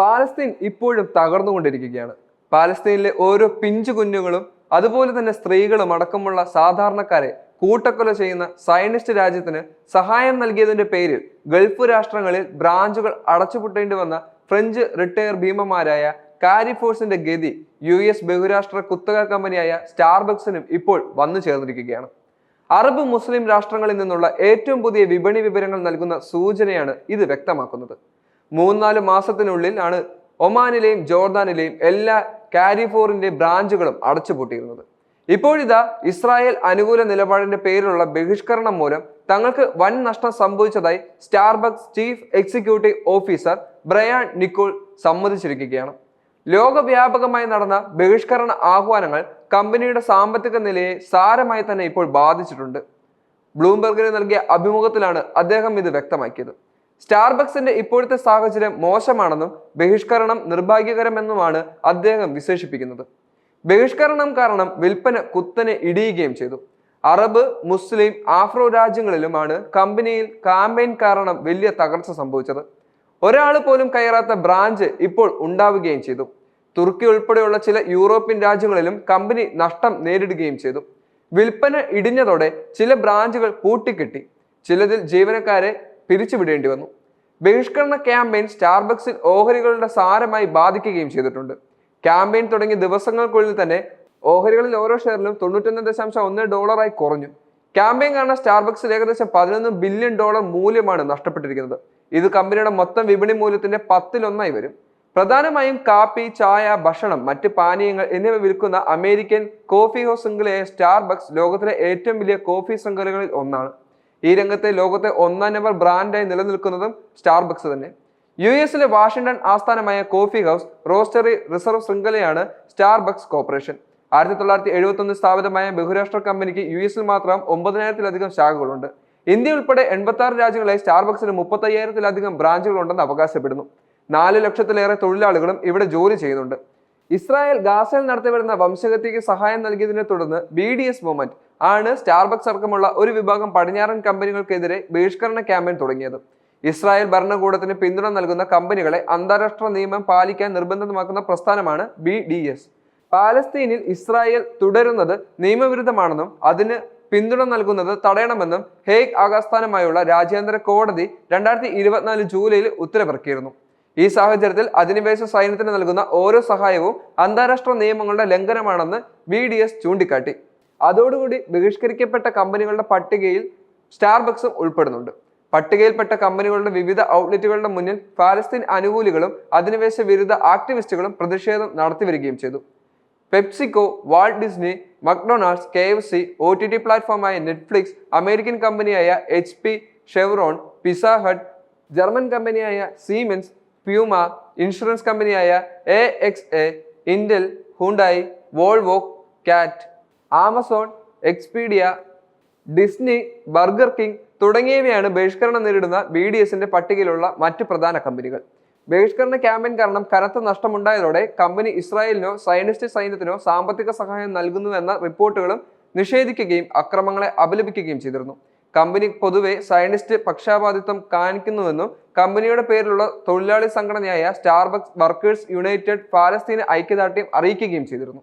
Palestine ഇപ്പോഴും തകർന്നുകൊണ്ടിരിക്കുകയാണ്. പാലസ്തീനിലെ ഓരോ പിഞ്ചു കുഞ്ഞുങ്ങളും അതുപോലെ തന്നെ സ്ത്രീകളും അടക്കമുള്ള സാധാരണക്കാരെ കൂട്ടക്കൊല ചെയ്യുന്ന സയനിസ്റ്റ് രാജ്യത്തിന് സഹായം നൽകിയതിന്റെ പേരിൽ ഗൾഫ് രാഷ്ട്രങ്ങളിൽ ബ്രാഞ്ചുകൾ അടച്ചുപൂട്ടേണ്ടി വന്ന ഫ്രഞ്ച് റിട്ടയർ ഭീമന്മാരായ കാരിഫോഴ്സിന്റെ ഗതി യു എസ് ബഹുരാഷ്ട്ര കുത്തക കമ്പനിയായ സ്റ്റാർബക്സിനും ഇപ്പോൾ വന്നു ചേർന്നിരിക്കുകയാണ്. അറബ് മുസ്ലിം രാഷ്ട്രങ്ങളിൽ നിന്നുള്ള ഏറ്റവും പുതിയ വിപണി വിവരങ്ങൾ നൽകുന്ന സൂചനയാണ് ഇത് വ്യക്തമാക്കുന്നത്. മൂന്നാൽ മാസത്തിനുള്ളിൽ ആണ് ഒമാനിലെയും ജോർദാനിലെയും എല്ലാ കാരിഫോറിന്റെ ബ്രാഞ്ചുകളും അടച്ചുപൂട്ടിയിരുന്നത്. ഇപ്പോഴിതാ ഇസ്രായേൽ അനുകൂല നിലപാടിന്റെ പേരിലുള്ള ബഹിഷ്കരണം മൂലം തങ്ങൾക്ക് വൻ നഷ്ടം സംഭവിച്ചതായി Starbucks chief executive officer Brian Niccol സമ്മതിച്ചിരിക്കുകയാണ്. ലോകവ്യാപകമായി നടന്ന ബഹിഷ്കരണ ആഹ്വാനങ്ങൾ കമ്പനിയുടെ സാമ്പത്തിക നിലയെ സാരമായി തന്നെ ഇപ്പോൾ ബാധിച്ചിട്ടുണ്ട്. ബ്ലൂംബർഗിന് നൽകിയ അഭിമുഖത്തിലാണ് അദ്ദേഹം ഇത് വ്യക്തമാക്കിയത്. സ്റ്റാർബക്സിന്റെ ഇപ്പോഴത്തെ സാഹചര്യം മോശമാണെന്നും ബഹിഷ്കരണം നിർഭാഗ്യകരമെന്നുമാണ് അദ്ദേഹം വിശേഷിപ്പിക്കുന്നത്. ബഹിഷ്കരണം കാരണം വിൽപ്പന കുത്തനെ ഇടിയുകയും ചെയ്തു. അറബ് മുസ്ലിം ആഫ്രോ രാജ്യങ്ങളിലുമാണ് കമ്പനിയിൽ കാമ്പയിൻ കാരണം വലിയ തകർച്ച സംഭവിച്ചത്. ഒരാൾ പോലും കയറാത്ത ബ്രാഞ്ച് ഇപ്പോൾ ഉണ്ടാവുകയും ചെയ്തു. തുർക്കി ഉൾപ്പെടെയുള്ള ചില യൂറോപ്യൻ രാജ്യങ്ങളിലും കമ്പനി നഷ്ടം നേരിടുകയും ചെയ്തു. വിൽപ്പന ഇടിഞ്ഞതോടെ ചില ബ്രാഞ്ചുകൾ പൂട്ടിക്കെട്ടി. ചിലതിൽ ജീവനക്കാരെ പിരിച്ചുവിടേണ്ടി വന്നു. ബഹിഷ്കരണ ക്യാമ്പയിൻ സ്റ്റാർബക്സിൽ ഓഹരികളുടെ സാരമായി ബാധിക്കുകയും ചെയ്തിട്ടുണ്ട്. ക്യാമ്പയിൻ തുടങ്ങിയ ദിവസങ്ങൾക്കുള്ളിൽ തന്നെ ഓഹരികളിൽ ഓരോ ഷെയറിലും തൊണ്ണൂറ്റൊന്ന് ദശാംശം ഒന്ന് ഡോളറായി കുറഞ്ഞു. ക്യാമ്പയിൻ കാരണം സ്റ്റാർബക്സിൽ ഏകദേശം പതിനൊന്ന് ബില്യൺ ഡോളർ മൂല്യമാണ് നഷ്ടപ്പെട്ടിരിക്കുന്നത്. ഇത് കമ്പനിയുടെ മൊത്തം വിപണി മൂല്യത്തിന്റെ പത്തിലൊന്നായി വരും. പ്രധാനമായും കാപ്പി ചായ ഭക്ഷണം മറ്റ് പാനീയങ്ങൾ എന്നിവ വിൽക്കുന്ന അമേരിക്കൻ കോഫി ഹൗസ് ശൃംഖലയായ സ്റ്റാർബക്സ് ലോകത്തിലെ ഏറ്റവും വലിയ കോഫി ശൃംഖലകളിൽ ഒന്നാണ്. ഈ രംഗത്തെ ലോകത്തെ ഒന്നാം നമ്പർ ബ്രാൻഡായി നിലനിൽക്കുന്നതും സ്റ്റാർബക്സ് തന്നെ. യു എസിലെ വാഷിംഗ്ടൺ ആസ്ഥാനമായ കോഫി ഹൗസ് റോസ്റ്ററി റിസർവ് ശൃംഖലയാണ് സ്റ്റാർബക്സ് കോർപ്പറേഷൻ. ആയിരത്തി തൊള്ളായിരത്തി എഴുപത്തി ഒന്ന് സ്ഥാപിതമായ ബഹുരാഷ്ട്ര കമ്പനിക്ക് യു എസിൽ മാത്രം ഒമ്പതിനായിരത്തിലധികം ശാഖകളുണ്ട്. ഇന്ത്യ ഉൾപ്പെടെ എൺപത്തി ആറ് രാജ്യങ്ങളായി സ്റ്റാർബക്സിന് മുപ്പത്തയ്യായിരത്തിലധികം ബ്രാഞ്ചുകളുണ്ടെന്ന് അവകാശപ്പെടുന്നു. നാല് ലക്ഷത്തിലേറെ തൊഴിലാളികളും ഇവിടെ ജോലി ചെയ്യുന്നുണ്ട്. ഇസ്രായേൽ ഗാസയിൽ നടത്തിവരുന്ന വംശഗതിക്ക് സഹായം നൽകിയതിനെ തുടർന്ന് ബി ഡി എസ് മൂവ്മെന്റ് ആണ് സ്റ്റാർബക്സ് അടക്കമുള്ള ഒരു വിഭാഗം പടിഞ്ഞാറൻ കമ്പനികൾക്കെതിരെ ബഹിഷ്കരണ ക്യാമ്പയിൻ തുടങ്ങിയത്. ഇസ്രായേൽ ഭരണകൂടത്തിന് പിന്തുണ നൽകുന്ന കമ്പനികളെ അന്താരാഷ്ട്ര നിയമം പാലിക്കാൻ നിർബന്ധിതമാക്കുന്ന പ്രസ്ഥാനമാണ് ബി ഡി എസ്. പാലസ്തീനിൽ ഇസ്രായേൽ തുടരുന്നത് നിയമവിരുദ്ധമാണെന്നും അതിന് പിന്തുണ നൽകുന്നത് തടയണമെന്നും ഹേഗ് ആകാസ്ഥാനമായുള്ള രാജ്യാന്തര കോടതി രണ്ടായിരത്തി ഇരുപത്തിനാല് ജൂലൈയിൽ ഉത്തരവിറക്കിയിരുന്നു. ഈ സാഹചര്യത്തിൽ അധിനിവേശ സൈന്യത്തിന് നൽകുന്ന ഓരോ സഹായവും അന്താരാഷ്ട്ര നിയമങ്ങളുടെ ലംഘനമാണെന്ന് ബി ഡി എസ് ചൂണ്ടിക്കാട്ടി. അതോടുകൂടി ബഹിഷ്കരിക്കപ്പെട്ട കമ്പനികളുടെ പട്ടികയിൽ സ്റ്റാർബക്സും ഉൾപ്പെടുന്നുണ്ട്. പട്ടികയിൽപ്പെട്ട കമ്പനികളുടെ വിവിധ ഔട്ട്ലെറ്റുകളുടെ മുന്നിൽ ഫാലസ്തീൻ അനുകൂലികളും അധിനിവേശ വിരുദ്ധ ആക്ടിവിസ്റ്റുകളും പ്രതിഷേധം നടത്തിവരികയും ചെയ്തു. PepsiCo Walt Disney McDonald's K F C O T T പ്ലാറ്റ്ഫോമായ Netflix American കമ്പനിയായ H P Chevron Pizza Hut German കമ്പനിയായ സീമെൻസ് പ്യൂമ ഇൻഷുറൻസ് കമ്പനിയായ A X A Intel Hyundai Volvo Cat Amazon Expedia Disney Burger King തുടങ്ങിയവയാണ് ബഹിഷ്കരണം നേരിടുന്ന B D എസിന്റെ പട്ടികയിലുള്ള മറ്റ് പ്രധാന കമ്പനികൾ. ബഹിഷ്കരണ ക്യാമ്പയിൻ കാരണം കനത്ത നഷ്ടമുണ്ടായതോടെ കമ്പനി ഇസ്രായേലിനോ സയനിസ്റ്റ് സൈന്യത്തിനോ സാമ്പത്തിക സഹായം നൽകുന്നുവെന്ന റിപ്പോർട്ടുകളും നിഷേധിക്കുകയും അക്രമങ്ങളെ അപലപിക്കുകയും ചെയ്തിരുന്നു. കമ്പനി പൊതുവെ സയന്റിസ്റ്റ് പക്ഷാപാതിത്വം കാണിക്കുന്നുവെന്നും കമ്പനിയുടെ പേരിലുള്ള തൊഴിലാളി സംഘടനയായ സ്റ്റാർബക്സ് വർക്കേഴ്സ് യുണൈറ്റഡ് പാലസ്തീൻ ഐക്യദാർഢ്യം അറിയിക്കുകയും ചെയ്തിരുന്നു.